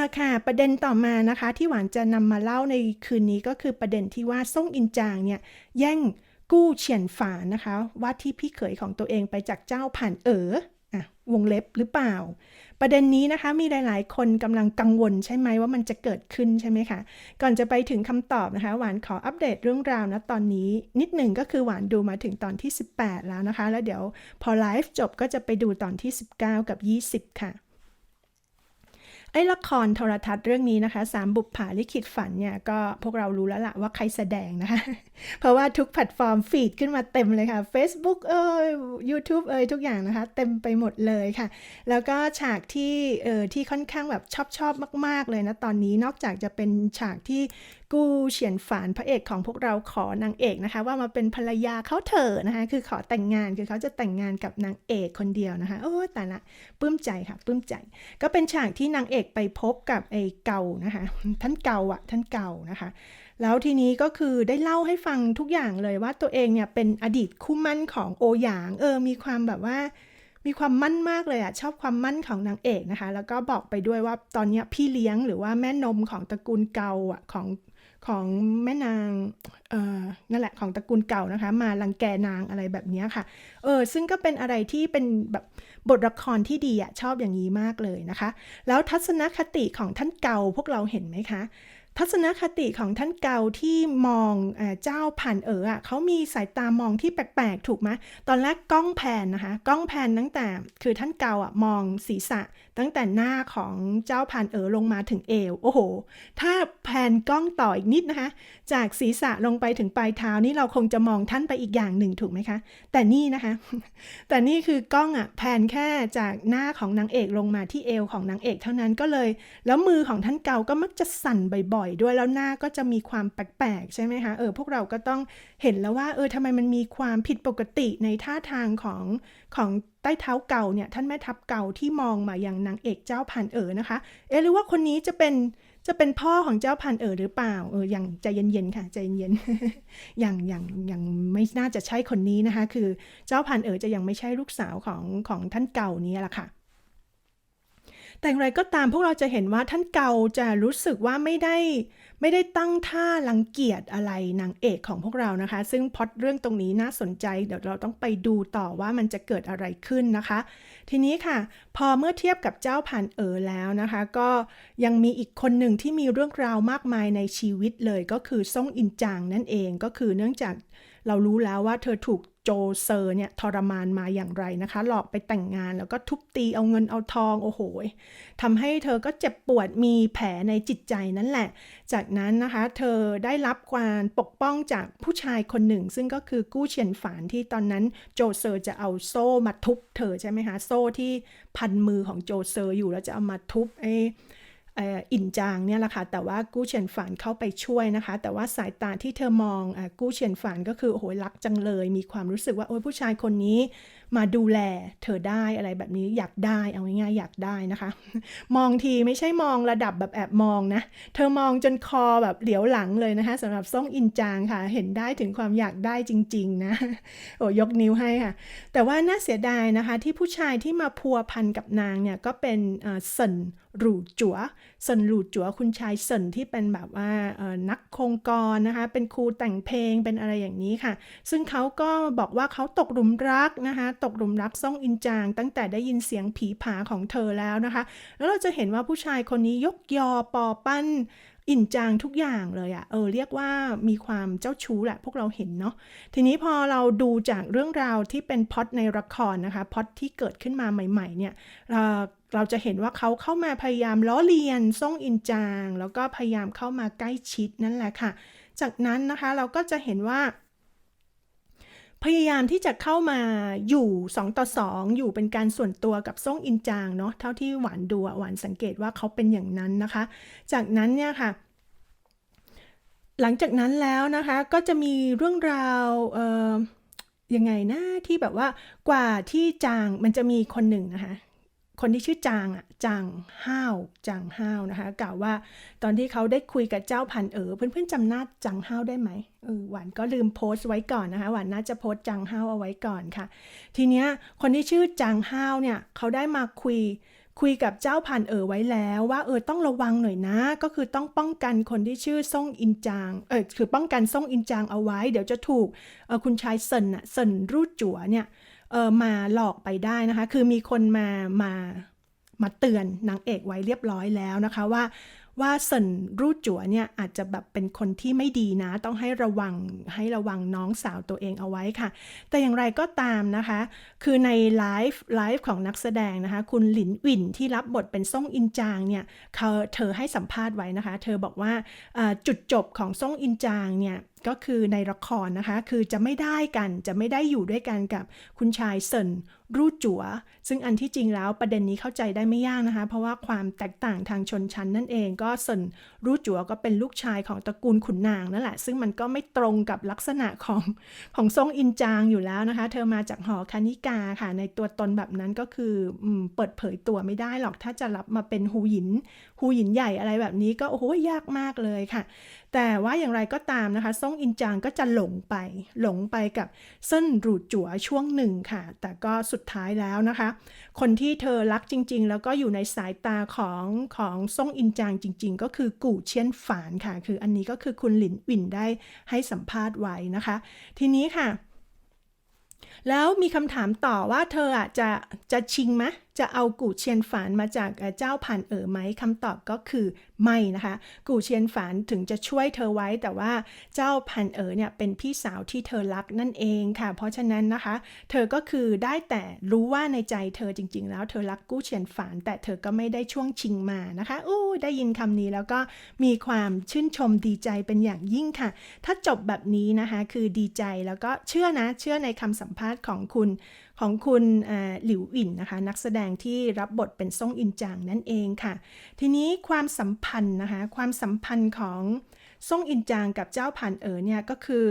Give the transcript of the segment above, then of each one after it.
ละค่ะ ประเด็นต่อมานะคะ ที่หวานจะนำมาเล่าในคืนนี้ก็คือประเด็นที่ว่าซ่งอินจางเนี่ย แย่งกู้เฉียนฝานะคะ ว่าที่พี่เขยของตัวเองไปจากเจ้าผ่านเอ๋ออะวงเล็บหรือเปล่า ประเด็นนี้นะคะมีหลาย ๆ คนกำลังกังวลใช่ไหมว่ามันจะเกิดขึ้นใช่ไหมคะก่อนจะไปถึงคำตอบนะคะ หวานขออัปเดตเรื่องราวนะตอนนี้ นิดหนึ่งก็คือหวานดูมาถึงตอนที่ 18 แล้วนะคะ แล้วเดี๋ยวพอไลฟ์จบก็จะไปดูตอนที่ 19 กับ 20 ค่ะ อ้ละครโทรทัศน์เรื่องนี้นะคะสามบุปผาลิขิตฝันเนี่ยก็พวกเรารู้แล้วละว่าใครแสดงนะคะ เพราะว่าทุกแพลตฟอร์มฟีดขึ้นมาเต็มเลยค่ะ Facebook เอ่ย YouTube เอ่ยทุกอย่างนะคะ เต็มไปหมดเลยค่ะ แล้วก็ฉากที่เอ่อที่ค่อนข้างแบบชอบชอบมาก ๆเลยนะตอนนี้นอกจากจะเป็นฉากที่กูเฉียนฝานพระเอกของพวกเราขอนางเอกนะคะ ว่ามาเป็นภรรยาเขาเถอะนะคะ คือขอแต่งงานคือเขาจะแต่งงานกับนางเอกคนเดียวนะคะ โอ้แต่ละปลื้มใจค่ะปลื้มใจ ก็เป็นฉากที่นางเอกไปพบกับไอ้เก่านะคะ ท่านเก่าอะท่านเก่านะคะแล้วทีนี้ก็คือได้เล่าให้ฟังทุกอย่างเลยว่าตัวเองเนี่ยเป็นอดีตคู่มั่นของโอหยางเออมีความแบบว่า มีความมั่นมากเลยอะชอบความมั่นของนางเอกนะคะ แล้วก็บอกไปด้วยว่าตอนเนี้ยพี่เลี้ยงหรือว่าแม่นมของตระกูลเกาอะของ ของแม่นางเออนั่นแหละของตระกูลเก่านะคะ มาลังแกนางอะไรแบบนี้ค่ะเออซึ่งก็เป็นอะไรที่เป็นแบบบทละครที่ดีอะชอบอย่างนี้มากเลยนะคะ แล้วทัศนคติของท่านเก่าพวกเราเห็นไหมคะ ทัศนคติของท่านเกาที่มองเจ้าผ่านเอ๋อเขามีสายตามองที่แปลกๆ ถูกไหมตอนแรกกล้องแพนนะคะ กล้องแพนตั้งแต่คือท่านเกาอะมองศีรษะ ตั้งแต่หน้าของเจ้าผ่านเอ๋อลงมาถึงเอว โอ้โห ถ้าแพนกล้องต่ออีกนิดนะคะ จากศีรษะลงไปถึงปลายเท้านี่เราคงจะมองท่านไปอีกอย่างหนึ่งถูกไหมคะ แต่นี่นะคะ แต่นี่คือกล้องอะแพนแค่จากหน้าของนางเอกลงมาที่เอวของนางเอกเท่านั้นก็เลย แล้วมือของท่านเกาก็มักจะสั่นบ่อยๆ ด้วยแล้วหน้าก็จะมีความแปลกๆ ใช่ไหมคะเออพวกเราก็ต้องเห็นแล้วว่าเออทำไมมันมีความผิดปกติในท่าทางของของใต้เท้าเก่าเนี่ยท่านแม่ทัพเก่าที่มองมาอย่างนางเอกเจ้าพันเอ๋อนะคะเอ๊ะหรือว่าคนนี้จะเป็นจะเป็นพ่อของเจ้าพันเอ๋อหรือเปล่าเอออย่างใจเย็นๆค่ะใจเย็นๆอย่างอย่างอย่างไม่น่าจะใช่คนนี้นะคะ คือเจ้าพันเอ๋อจะยังไม่ใช่ลูกสาวของของท่านเก่านี้แหละค่ะ แต่อย่างไรก็ตามพวกเราจะเห็นว่าท่านเกาจะรู้สึกว่าไม่ได้ไม่ได้ตั้งท่ารังเกียจอะไรนางเอกของพวกเรานะคะ ซึ่งพอดเรื่องตรงนี้น่าสนใจ เดี๋ยวเราต้องไปดูต่อว่ามันจะเกิดอะไรขึ้นนะคะ ทีนี้ค่ะ พอเมื่อเทียบกับเจ้าผ่านเอ๋อแล้วนะคะ ก็ยังมีอีกคนหนึ่งที่มีเรื่องราวมากมายในชีวิตเลยก็คือซ่งอินจางนั่นเองก็คือเนื่องจาก เรารู้แล้วว่าเธอถูกโจเซอร์เนี่ยทรมานมาอย่างไรนะคะ หลอกไปแต่งงานแล้วก็ทุบตีเอาเงินเอาทองโอ้โหทำให้เธอก็เจ็บปวดมีแผลในจิตใจนั่นแหละ จากนั้นนะคะ เธอได้รับการปกป้องจากผู้ชายคนหนึ่ง ซึ่งก็คือกู้เฉียนฝานที่ตอนนั้นโจเซอร์จะเอาโซ่มาทุบเธอใช่ไหมคะโซ่ที่พันมือของโจเซอร์อยู่แล้วจะเอามาทุบไอ้ อินจางเนี่ยแหละค่ะแต่ว่ากู้เฉียนฝานเข้าไปช่วยนะคะ แต่ว่าสายตาที่เธอมองอกู้เฉียนฝานก็คือโอ้โหรักจังเลย มีความรู้สึกว่าโอ้ยผู้ชายคนนี้มาดูแลเธอได้อะไรแบบนี้อยากได้เอาง่ายๆอยากได้นะคะ มองทีไม่ใช่มองระดับแบบแอบมองนะ เธอมองจนคอแบบเหลียวหลังเลยนะคะสำหรับซ่งอินจางค่ะ เห็นได้ถึงความอยากได้จริง ๆ นะโอ้ยกนิ้วให้ค่ะ แต่ว่าน่าเสียดายนะคะที่ผู้ชายที่มาพัวพันกับนางเนี่ยก็เป็นเอ่อเซิน หลูจัวเซินหลูจัวคุณชายเซินที่เป็นแบบว่านักโครงกรนะคะ เป็นครูแต่งเพลงเป็นอะไรอย่างนี้ค่ะ ซึ่งเขาก็บอกว่าเขาตกหลุมรักนะคะ ตกหลุมรักซ่องอินจาง ตั้งแต่ได้ยินเสียงผีผาของเธอแล้วนะคะ แล้วเราจะเห็นว่าผู้ชายคนนี้ยกยอปอปั้น อินจางทุกอย่างเลยอะเออเรียกว่ามีความเจ้าชู้แหละพวกเราเห็นเนาะทีนี้พอเราดูจากเรื่องราวที่เป็นพอดในละครนะคะพอดที่เกิดขึ้นมาใหม่ๆเนี่ยเราเราจะเห็นว่าเขาเข้ามาพยายามล้อเลียนซ่งอินจาง แล้วก็พยายามเข้ามาใกล้ชิดนั่นแหละค่ะ จากนั้นนะคะเราก็จะเห็นว่า พยายามที่จะเข้ามาอยู่ 2 ต่อ 2 อยู่เป็นการส่วนตัวกับซ่งอินจางเนาะเท่าที่หวานดูหวานสังเกตว่าเขาเป็นอย่างนั้นนะคะ จากนั้นเนี่ยค่ะ หลังจากนั้นแล้วนะคะก็จะมีเรื่องราวเอ่อยังไงนะที่แบบว่ากว่าที่จางมันจะมีคนหนึ่งนะคะ คนที่ชื่อจางอะจางห้าวจางห้าวนะคะกล่าวว่าตอนที่เขาได้คุยกับเจ้าพันเอ๋อเพื่อนๆจำหน้าจางห้าวได้ไหมเออหวานก็ลืมโพสต์ไว้ก่อนนะคะหวานน่าจะโพสต์จางห้าวเอาไว้ก่อนค่ะ ทีเนี้ยคนที่ชื่อจางห้าวเนี่ยเขาได้มาคุยคุยกับเจ้าพันเอ๋อไว้แล้วว่าเออต้องระวังหน่อยนะ ก็คือต้องป้องกันคนที่ชื่อซ่งอินจางเออคือป้องกันซ่งอินจางเอาไว้ เดี๋ยวจะถูกออคุณชายเซินน่ะเซินรูดจั๋วเนี่ย เออมาหลอกไปได้นะคะ คือมีคนมามามาเตือนนางเอกไว้เรียบร้อยแล้วนะคะว่าว่าเซินรูจั๋วเนี่ยอาจจะแบบเป็นคนที่ไม่ดีนะ ต้องให้ระวังให้ระวังน้องสาวตัวเองเอาไว้ค่ะ แต่อย่างไรก็ตามนะคะ คือในไลฟ์ไลฟ์ของนักแสดงนะคะ คุณหลินวินที่รับบทเป็นซ่งอินจางเนี่ยเขาเธอให้สัมภาษณ์ไว้นะคะ เธอบอกว่าจุดจบของซ่งอินจางเนี่ยก็คือในละครนะคะ คือจะไม่ได้กันจะไม่ได้อยู่ด้วยกันกับคุณชายเซินรูดจัว๋ว ซึ่งอันที่จริงแล้วประเด็นนี้เข้าใจได้ไม่ยากนะคะ เพราะว่าความแตกต่างทางชนชั้นนั่นเองก็เซินรูดจั๋วก็เป็นลูกชายของตระกูลขุนนางนั่นแหละ ซึ่งมันก็ไม่ตรงกับลักษณะของของซ่งอินจางอยู่แล้วนะคะ เธอมาจากหอคณิกาค่ะ ในตัวตนแบบนั้นก็คืออเปิดเผยตัวไม่ได้หรอกถ้าจะรับมาเป็นฮูหยินฮูหยินใหญ่อะไรแบบนี้ก็โอ้โหยากมากเลยค่ะ แต่ว่าอย่างไรก็ตามนะคะซ่งอินจางก็จะหลงไป หลงไปกับเส้นรูดจั๋วช่วงหนึ่งค่ะ แต่ก็สุดท้ายแล้วนะคะ คนที่เธอรักจริง ๆ แล้วก็อยู่ในสายตาของของซ่งอินจางจริง ๆ ก็คือกู่เชียนฝานค่ะ คืออันนี้ก็คือคุณหลินวินได้ให้สัมภาษณ์ไว้นะคะ ทีนี้ค่ะ แล้วมีคำถามต่อว่าเธออะจะจะชิงไหม จะเอากู่เชียนฝานมาจากเจ้าผ่านเอ๋อไหมคำตอบก็คือไม่นะคะ กู่เชียนฝานถึงจะช่วยเธอไว้แต่ว่าเจ้าผ่านเอ๋อเนี่ยเป็นพี่สาวที่เธอรักนั่นเองค่ะ เพราะฉะนั้นนะคะ เธอก็คือได้แต่รู้ว่าในใจเธอจริง ๆ แล้วเธอรักกู้เชียนฝาน แต่เธอก็ไม่ได้ช่วงชิงมานะคะอู้ได้ยินคำนี้แล้วก็มีความชื่นชมดีใจเป็นอย่างยิ่งค่ะ ถ้าจบแบบนี้นะคะคือดีใจแล้วก็เชื่อนะเชื่อในคำสัมภาษณ์ของคุณของคุณหลิวอินนะคะ นักแสดงที่รับบทเป็นซ่งอินจางนั่นเองค่ะ ทีนี้ความสัมพันธ์นะคะ ความสัมพันธ์ของซ่งอินจางกับเจ้าผ่านเอ๋อเนี่ยก็คือ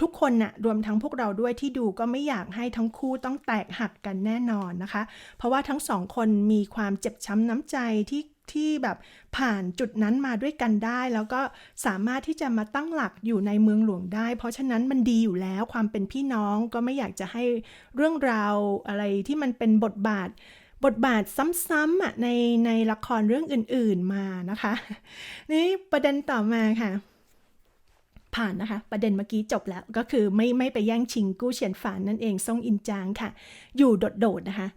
ทุกคนน่ะรวมทั้งพวกเราด้วยที่ดูก็ไม่อยากให้ทั้งคู่ต้องแตกหักกันแน่นอนนะคะ เพราะว่าทั้งสองคนมีความเจ็บช้ำน้ำใจที่ที่แบบผ่านจุดนั้นมาด้วยกันได้ แล้วก็สามารถที่จะมาตั้งหลักอยู่ในเมืองหลวงได้ เพราะฉะนั้นมันดีอยู่แล้วความเป็นพี่น้องก็ไม่อยากจะให้เรื่องราวอะไรที่มันเป็นบทบาท บทบาทซ้ำๆอะในในละครเรื่องอื่นๆมานะคะ นี่ประเด็นต่อมาค่ะ ผ่านนะคะ ประเด็นเมื่อกี้จบแล้วก็คือไม่ไม่ไปแย่งชิงกู้เฉียนฝานนั่นเองซ่งอินจางค่ะ อยู่โดดๆนะคะ